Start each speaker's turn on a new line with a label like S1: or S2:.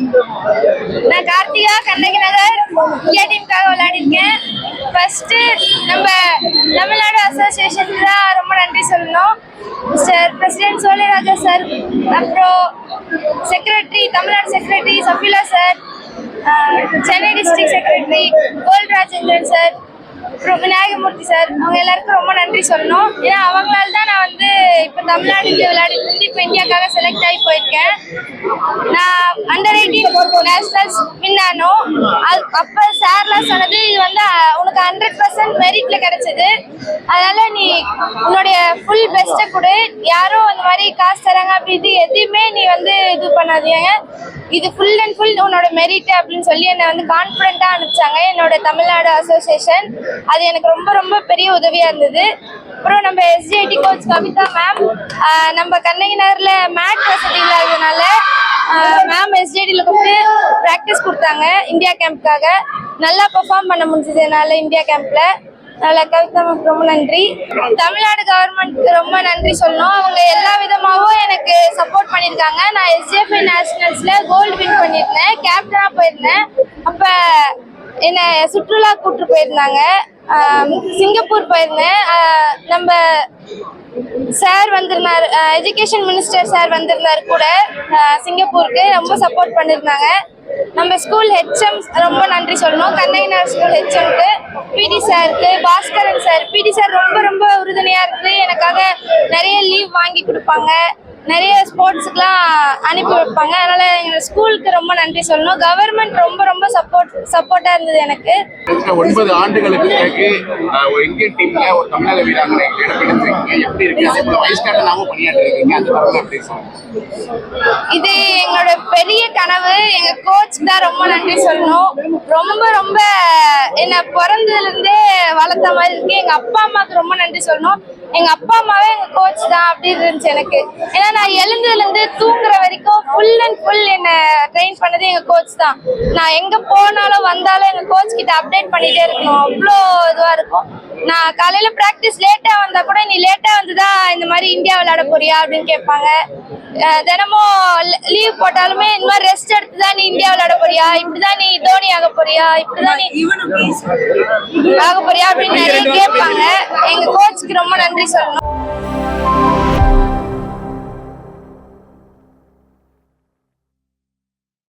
S1: நான் கார்த்திகா கண்ணகி நகர் இந்தியா டீமுக்காக விளையாடிருக்கேன். ஃபர்ஸ்ட் நம்ம தமிழ்நாடு அசோசியேஷனுக்கு தான் ரொம்ப நன்றி சொல்லணும். சார் பிரசிடென்ட் சோழிராஜா சார் அப்புறம் secretary Tamil Nadu secretary Safila sir Chennai district secretary gold Rajendran sir Vinayagamoorthy sir அவங்க எல்லாருக்கும் ரொம்ப நன்றி சொல்லணும். ஏன்னா அவங்களால தான் நான் வந்து இப்போ தமிழ்நாடு விளையாடி இருந்து இப்போ இந்தியாக்காக செலக்ட் ஆகி போயிருக்கேன். நான் அண்டர் எயிட்டீன் நேஷனல்ஸ் வின் ஆனோம். அது அப்போ சார்லாம் சொன்னது இது வந்து உனக்கு ஹண்ட்ரட் பர்சன்ட் மெரிட்ல கிடைச்சது. அதனால நீ உன்னுடைய ஃபுல் பெஸ்ட்டை கொடு. யாரும் அந்த மாதிரி காசு தராங்க அப்படி இது எதுவுமே நீ வந்து இது பண்ணாதீங்க. இது ஃபுல் அண்ட் ஃபுல் உன்னோட மெரிட் அப்படின்னு சொல்லி என்னை வந்து கான்ஃபிடென்ட்டாக அனுப்பிச்சாங்க. என்னோட தமிழ்நாடு அசோசியேஷன் அது எனக்கு ரொம்ப ரொம்ப பெரிய உதவியாக இருந்தது. அப்புறம் நம்ம எஸ்ஜிஐடி கோச் கவிதா மேம் நம்ம கண்ணகி நகரில் மேட் வசதி இல்லாததுனால மேம் எஸ்ஜிஐடியில் கூப்பிட்டு ப்ராக்டிஸ் கொடுத்தாங்க இந்தியா கேம்ப்காக நல்லா பெர்ஃபார்ம் பண்ண முடிஞ்சது என்னால் இந்தியா கேம்பில் நல்ல கவிதா மேம் ரொம்ப நன்றி. தமிழ்நாடு கவர்மெண்ட்க்கு ரொம்ப நன்றி சொல்லணும். அவங்க எல்லா விதமாகவும் எனக்கு சப்போர்ட் பண்ணியிருக்காங்க. நான் எஸ்ஜிஎஃப்ஐ நேஷனல்ஸில் கோல்டு வின் பண்ணியிருந்தேன். கேப்டனாக போயிருந்தேன். அப்போ என்னை சுற்றுலா கூப்பிட்டு போயிருந்தாங்க. சிங்கப்பூர் போயிருந்தேன். நம்ம சார் வந்திருந்தார். எஜுகேஷன் மினிஸ்டர் சார் வந்திருந்தார் கூட சிங்கப்பூருக்கு. ரொம்ப சப்போர்ட் பண்ணியிருந்தாங்க. நம்ம ஸ்கூல் ஹெச்எம் ரொம்ப நன்றி சொல்லணும். கண்ணகினார் ஸ்கூல் ஹெச்எம்க்கு பிடி சாருக்கு பாஸ்கரன் சார் பிடி சார் ரொம்ப ரொம்ப உறுதுணையாக இருந்து எனக்காக நிறைய லீவ் வாங்கி கொடுப்பாங்க. நிறைய ஸ்போர்ட்ஸுக்கெலாம் அனுப்பி வைப்பாங்க. அதனால் எங்கள் ஸ்கூலுக்கு ரொம்ப நன்றி சொல்லணும். கவர்மெண்ட் ரொம்ப ரொம்ப சப்போர்ட் சப்போர்ட்டாக இருந்தது எனக்கு.
S2: ஒன்பது ஆண்டுகளுக்கு பிறகு ஒரு இந்தியன் டீம்ல ஒரு தமிழக வீராங்கனை இடம்பெற்றிருக்கீங்க. எப்படி இருக்கு? வைஸ் கேப்டனாகவும் பணியாற்றிருக்கீங்க. அந்த எப்படி
S1: இது எங்களோட பெரிய கனவு. எங்க கோச் தான் ரொம்ப நன்றி சொல்லணும். ரொம்ப ரொம்ப என்ன பிறந்ததுல இருந்தே வளர்த்த மாதிரி இருக்கு. எங்க அப்பா அம்மாவுக்கு ரொம்ப நன்றி சொல்லணும். எங்க அப்பா அம்மாவே எங்க கோச் தான் அப்படி இருந்துச்சு எனக்கு. ஏன்னா நான் எழுந்ததுல இருந்து தூங்குற வரைக்கும் ஃபுல் அண்ட் ஃபுல் என்ன ட்ரெயின் பண்ணது எங்க கோச் தான். நான் எங்க போனாலும் வந்தாலும் எங்க கோச் கிட்ட அப்டேட் பண்ணிட்டே இருக்கணும். அவ்வளோ இதுவா இருக்கும். நான் காலையில பிராக்டிஸ் லேட்டா வந்தா கூட நீ லேட்டா வந்துதான் இந்த மாதிரி இந்தியா விளையாட போறியா? அப்படின்னு கேட்பாங்க. தினமும் லீவ் போட்டாலுமே இந்த மாதிரி ரெஸ்ட் எடுத்து தான் நீ இந்தியா விளையாட போறியா? இப்படிதான் நீ தோனி ஆக போறியா? இப்படிதான் நீ ஆக போறியா? அப்படின்னு நிறைய கேட்பாங்க. எங்க கோச்சுக்கு ரொம்ப நன்றி சொல்லணும்.